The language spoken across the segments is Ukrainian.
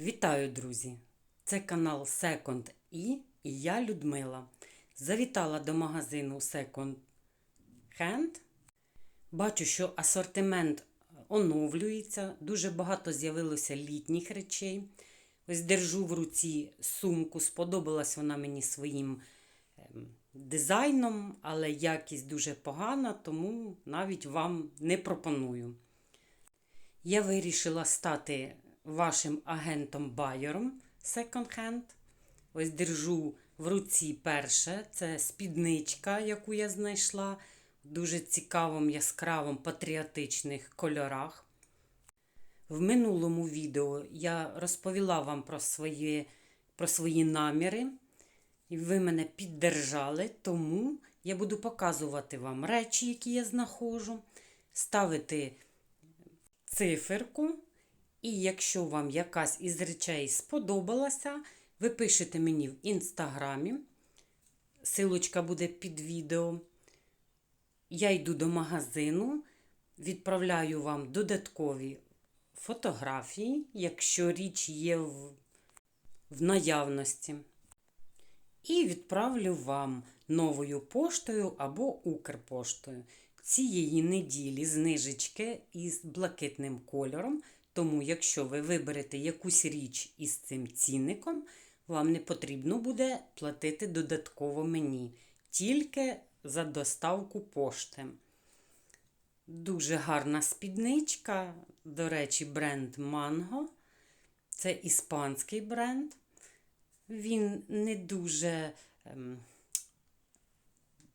Вітаю, друзі! Це канал Second E і я Людмила. Завітала до магазину Second Hand. Бачу, що асортимент оновлюється, дуже багато з'явилося літніх речей. Ось держу в руці сумку, сподобалась вона мені своїм ем, дизайном, але якість дуже погана, тому навіть вам не пропоную. Я вирішила стати вашим агентом-байером Second Hand. Ось держу в руці перше. Це спідничка, яку я знайшла в дуже цікавому, яскравому, патріотичних кольорах. В минулому відео я розповіла вам про свої, про свої наміри, і ви мене піддержали, тому я буду показувати вам речі, які я знаходжу, ставити циферку. І якщо вам якась із речей сподобалася, ви пишете мені в інстаграмі. Силочка буде під відео. Я йду до магазину, відправляю вам додаткові фотографії, якщо річ є в, в наявності. І відправлю вам новою поштою або Укрпоштою. Цієї неділі знижечки із блакитним кольором. Тому, якщо ви виберете якусь річ із цим цінником, вам не потрібно буде платити додатково мені, тільки за доставку пошти. Дуже гарна спідничка, до речі, бренд Mango. Це іспанський бренд. Він не дуже, ем,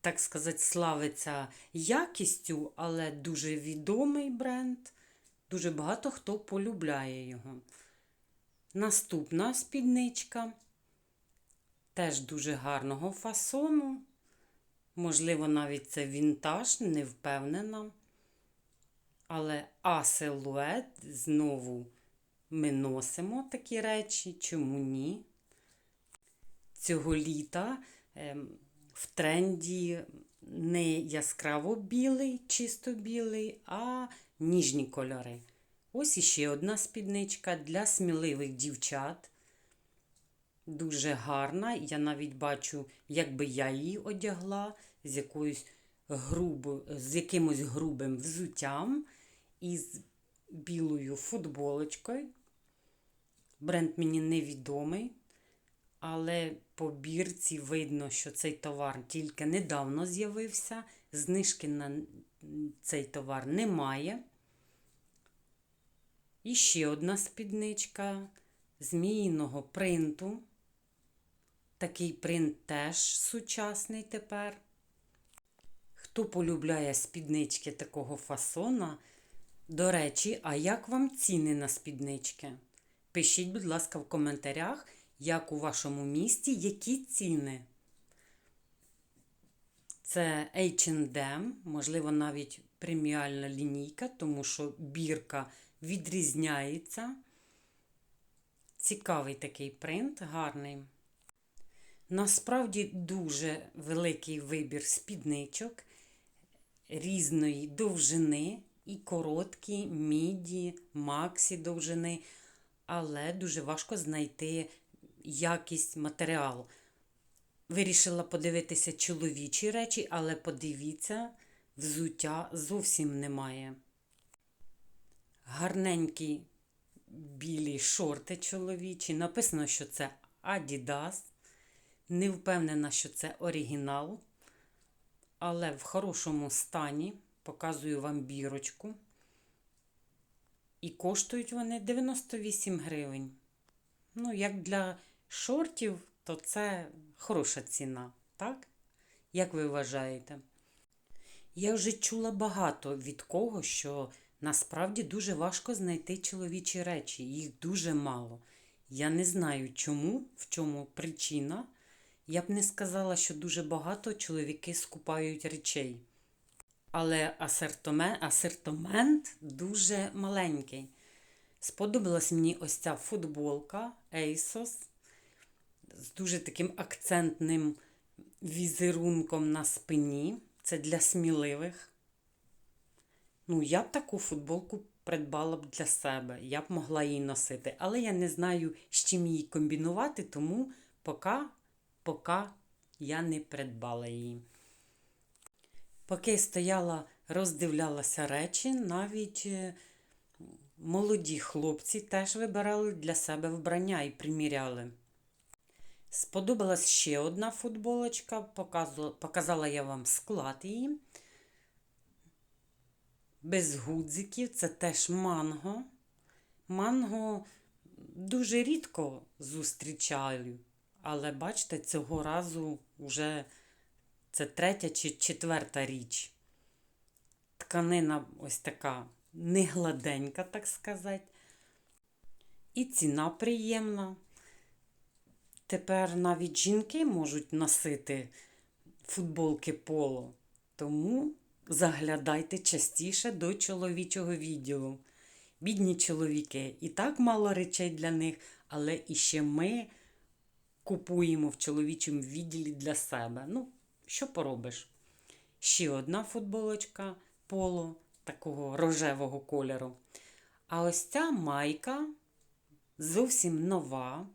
так сказати, славиться якістю, але дуже відомий бренд. Дуже багато хто полюбляє його. Наступна спідничка теж дуже гарного фасону. Можливо, навіть це вінтаж, не впевнена. Але А-силует знову ми носимо такі речі, чому ні? Цього літа ем, в тренді не яскраво білий, чисто білий, а ніжні кольори. Ось іще одна спідничка для сміливих дівчат. Дуже гарна. Я навіть бачу, як би я її одягла з якоюсь грубо, з якимось грубим взуттям і з білою футболочкою. Бренд мені невідомий, але по бірці видно, що цей товар тільки недавно з'явився. Знижки на цей товар немає. І ще одна спідничка зміїного принту. Такий принт теж сучасний тепер. Хто полюбляє спіднички такого фасона, до речі, а як вам ціни на спіднички? Пишіть, будь ласка, в коментарях, як у вашому місті, які ціни. Це H&M, можливо, навіть преміальна лінійка, тому що бірка відрізняється. Цікавий такий принт, гарний. Насправді дуже великий вибір спідничок різної довжини, і короткі, міді, максі довжини, але дуже важко знайти якість матеріалу. Вирішила подивитися чоловічі речі, але подивіться, взуття зовсім немає. Гарненькі білі шорти чоловічі. Написано, що це Adidas. Не впевнена, що це оригінал, але в хорошому стані. Показую вам бірочку. І коштують вони 98 гривень. Ну, як для шортів, то це хороша ціна, так? Як ви вважаєте? Я вже чула багато від кого, що насправді дуже важко знайти чоловічі речі, їх дуже мало. Я не знаю чому, в чому причина. Я б не сказала, що дуже багато чоловіки скупають речей. Але асортимент, асортимент дуже маленький. Сподобалась мені ось ця футболка ASOS з дуже таким акцентним візерунком на спині. Це для сміливих. Ну, я б таку футболку придбала б для себе. Я б могла її носити. Але я не знаю, з чим її комбінувати, тому поки, поки я не придбала її. Поки стояла, роздивлялася речі, навіть е, молоді хлопці теж вибирали для себе вбрання і приміряли. Сподобалась ще одна футболочка, показала, я вам склад її. Без гудзиків, це теж манго. Манго дуже рідко зустрічаю, але бачите, цього разу вже це третя чи четверта річ. Тканина ось така негладенька, так сказати. І ціна приємна. Тепер навіть жінки можуть носити футболки поло. Тому заглядайте частіше до чоловічого відділу. Бідні чоловіки, і так мало речей для них, але іще ми купуємо в чоловічому відділі для себе. Ну, що поробиш? Ще одна футболочка поло такого рожевого кольору. А ось ця майка зовсім нова.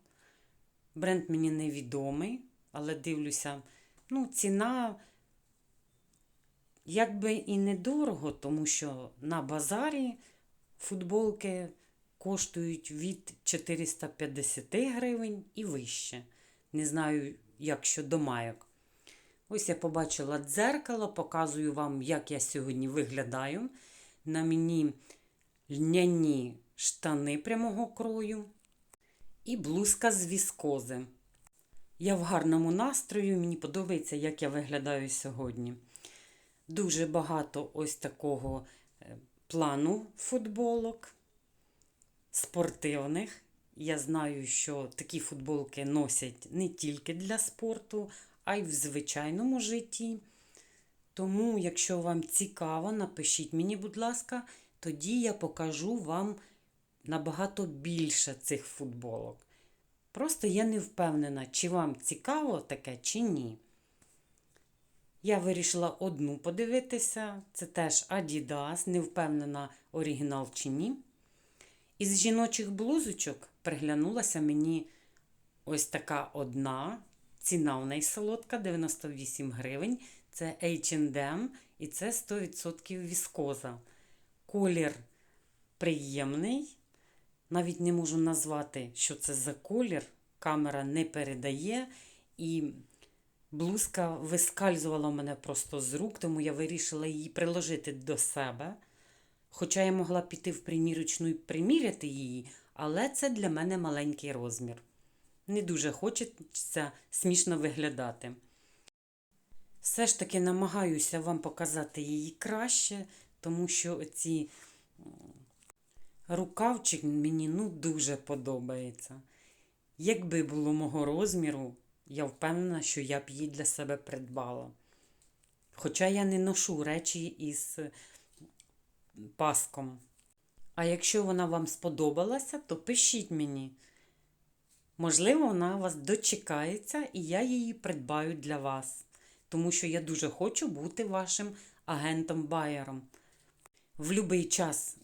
Бренд мені невідомий, але дивлюся, ну, ціна якби і недорого, тому що на базарі футболки коштують від 450 гривень і вище. Не знаю, як щодо майок. Ось я побачила дзеркало, показую вам, як я сьогодні виглядаю. На мені льняні штани прямого крою і блузка з віскози. Я в гарному настрою, мені подобається, як я виглядаю сьогодні. Дуже багато ось такого е, плану футболок, спортивних. Я знаю, що такі футболки носять не тільки для спорту, а й в звичайному житті. Тому, якщо вам цікаво, напишіть мені, будь ласка, тоді я покажу вам набагато більше цих футболок. Просто я не впевнена, чи вам цікаво таке, чи ні. Я вирішила одну подивитися. Це теж Adidas, не впевнена, оригінал чи ні. Із жіночих блузочок приглянулася мені ось така одна. Ціна у неї солодка 98 гривень. Це H&M і це 100% віскоза. Колір приємний. Навіть не можу назвати, що це за колір. Камера не передає. І блузка вискальзувала в мене просто з рук, тому я вирішила її приложити до себе. Хоча я могла піти в примірочну і приміряти її, але це для мене маленький розмір. Не дуже хочеться смішно виглядати. Все ж таки намагаюся вам показати її краще, тому що ці рукавчик мені ну, дуже подобається. Якби було мого розміру, я впевнена, що я б її для себе придбала. Хоча я не ношу речі із паском. А якщо вона вам сподобалася, то пишіть мені. Можливо, вона вас дочекається, і я її придбаю для вас, тому що я дуже хочу бути вашим агентом-байером. В будь-який час,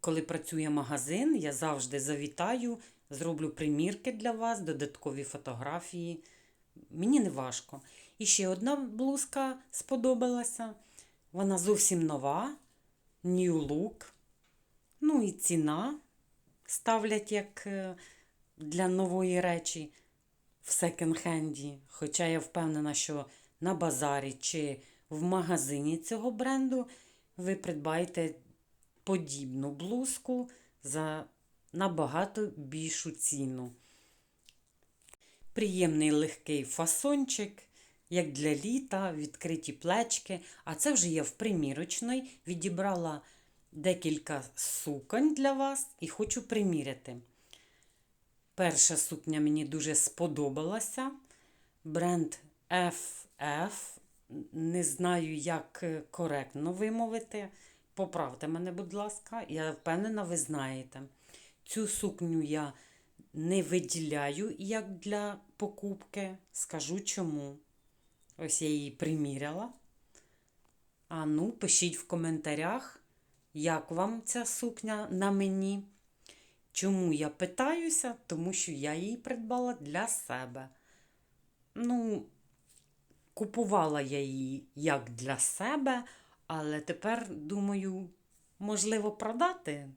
коли працює магазин, я завжди завітаю, зроблю примірки для вас, додаткові фотографії. Мені не важко. І ще одна блузка сподобалася. Вона зовсім нова, New Look. Ну і ціна ставлять як е, для нової речі в секонд-хенді. Хоча я впевнена, що на базарі чи в магазині цього бренду ви придбаєте подібну блузку за набагато більшу ціну. Приємний легкий фасончик, як для літа, відкриті плечки. А це вже я в примірочної відібрала декілька суконь для вас і хочу приміряти. Перша сукня мені дуже сподобалася. Бренд FF. Не знаю, як коректно вимовити. Поправте мене, будь ласка, я впевнена, ви знаєте. Цю сукню я не виділяю як для покупки. Скажу чому. Ось я її приміряла. А ну, пишіть в коментарях, як вам ця сукня на мені. Чому я питаюся? Тому що я її придбала для себе. Ну, купувала я її як для себе, але тепер думаю, можливо, продати.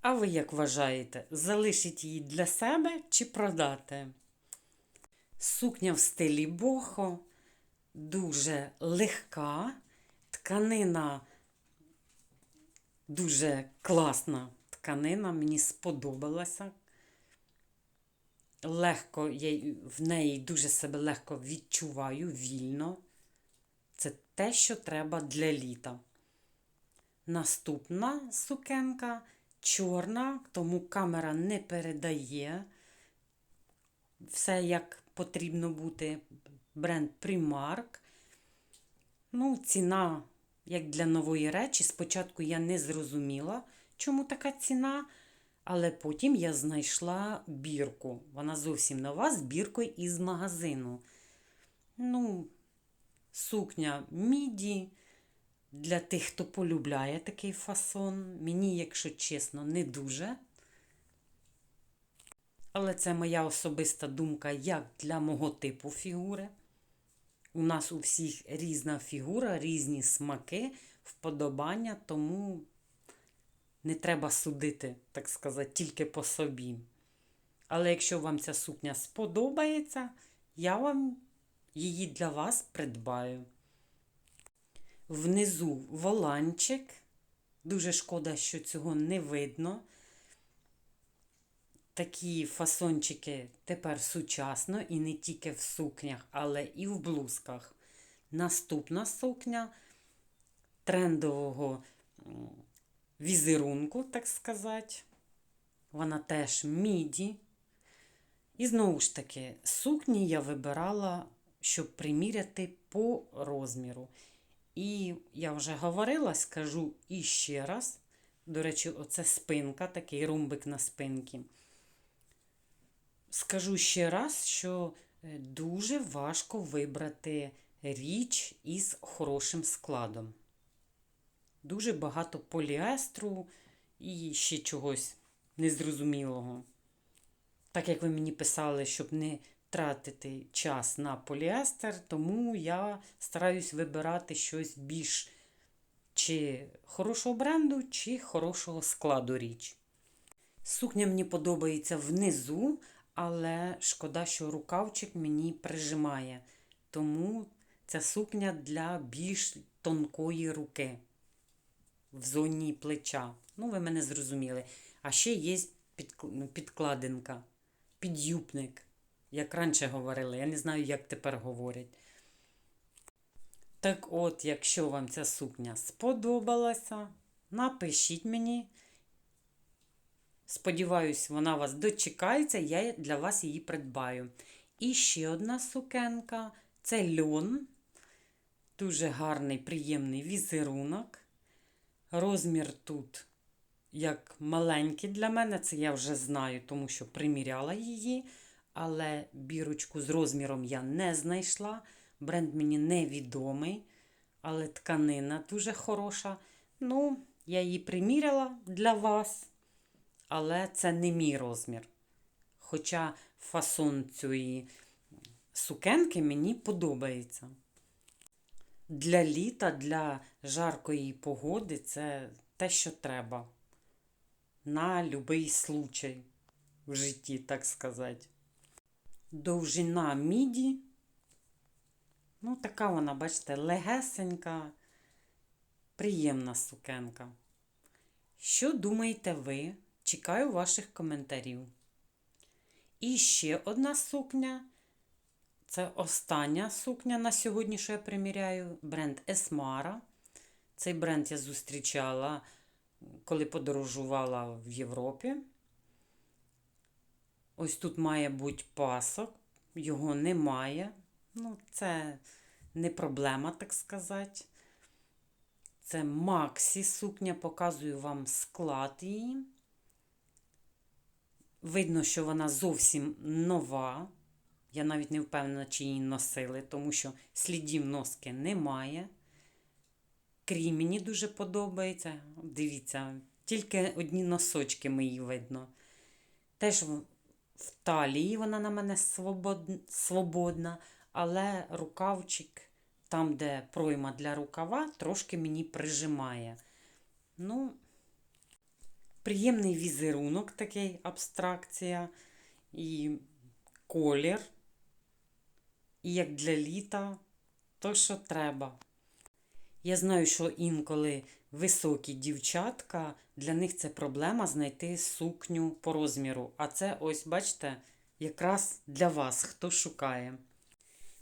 А ви як вважаєте, залишить її для себе чи продати? Сукня в стилі бохо дуже легка, тканина дуже класна тканина, мені сподобалася. Легко, я в неї дуже себе легко відчуваю, вільно. Це те, що треба для літа. Наступна сукенка чорна, тому камера не передає все як потрібно бути. Бренд Primark. Ну, ціна, як для нової речі, спочатку я не зрозуміла, чому така ціна, але потім я знайшла бірку. Вона зовсім нова з біркою із магазину. Ну, сукня міді. Для тих, хто полюбляє такий фасон. Мені, якщо чесно, не дуже. Але це моя особиста думка як для мого типу фігури. У нас у всіх різна фігура, різні смаки, вподобання, тому не треба судити, так сказати, тільки по собі. Але якщо вам ця сукня сподобається, я вам її для вас придбаю. Внизу воланчик. Дуже шкода, що цього не видно. Такі фасончики тепер сучасно і не тільки в сукнях, але і в блузках. Наступна сукня трендового візерунку, так сказати. Вона теж міді. І знову ж таки, сукні я вибирала, щоб приміряти по розміру. І я вже говорила, скажу іще раз. До речі, оце спинка, такий ромбик на спинці. Скажу ще раз, що е, дуже важко вибрати річ із хорошим складом. Дуже багато поліестру і ще чогось незрозумілого. Так як ви мені писали, щоб не тратити час на поліестер, тому я стараюсь вибирати щось більш чи хорошого бренду, чи хорошого складу річ. Сукня мені подобається внизу, але шкода, що рукавчик мені прижимає. Тому ця сукня для більш тонкої руки в зоні плеча. Ну, ви мене зрозуміли. А ще є ну, підкладинка, підюбник, як раніше говорили. Я не знаю, як тепер говорять. Так от, якщо вам ця сукня сподобалася, напишіть мені. Сподіваюсь, вона вас дочекається, я для вас її придбаю. І ще одна сукенка це льон. Дуже гарний, приємний візерунок. Розмір тут як маленький для мене, це я вже знаю, тому що приміряла її. Але бірочку з розміром я не знайшла. Бренд мені невідомий, але тканина дуже хороша. Ну, я її приміряла для вас, але це не мій розмір. Хоча фасон цієї сукенки мені подобається. Для літа, для жаркої погоди це те, що треба. На будь-який случай в житті, так сказати. Довжина міді. Ну, така вона, бачите, легесенька, приємна сукенка. Що думаєте ви? Чекаю ваших коментарів. І ще одна сукня. Це остання сукня на сьогодні, що я приміряю. Бренд Esmara. Цей бренд я зустрічала, коли подорожувала в Європі. Ось тут має бути пасок, його немає. Ну, це не проблема, так сказати. Це Максі сукня, показую вам склад її. Видно, що вона зовсім нова. Я навіть не впевнена, чи її носили, тому що слідів носки немає. крій мені дуже подобається. Дивіться, тільки одні носочки мої видно. Теж в, талії вона на мене свободна, але рукавчик, там, де пройма для рукава, трошки мені прижимає. Ну, приємний візерунок, такий абстракція, і колір. І як для літа, то що треба. Я знаю, що інколи високі дівчатка, для них це проблема знайти сукню по розміру. А це ось, бачите, якраз для вас, хто шукає.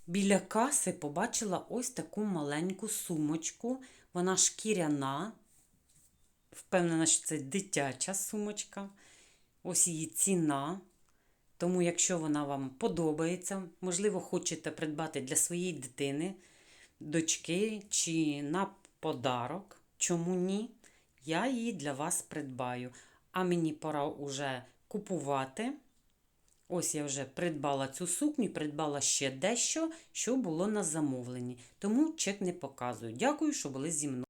Біля каси побачила ось таку маленьку сумочку. Вона шкіряна. Впевнена, що це дитяча сумочка. Ось її ціна. Тому, якщо вона вам подобається, можливо, хочете придбати для своєї дитини, дочки чи на подарок, чому ні? Я її для вас придбаю. А мені пора уже купувати. Ось я вже придбала цю сукню, придбала ще дещо, що було на замовленні. Тому чек не показую. Дякую, що були зі мною.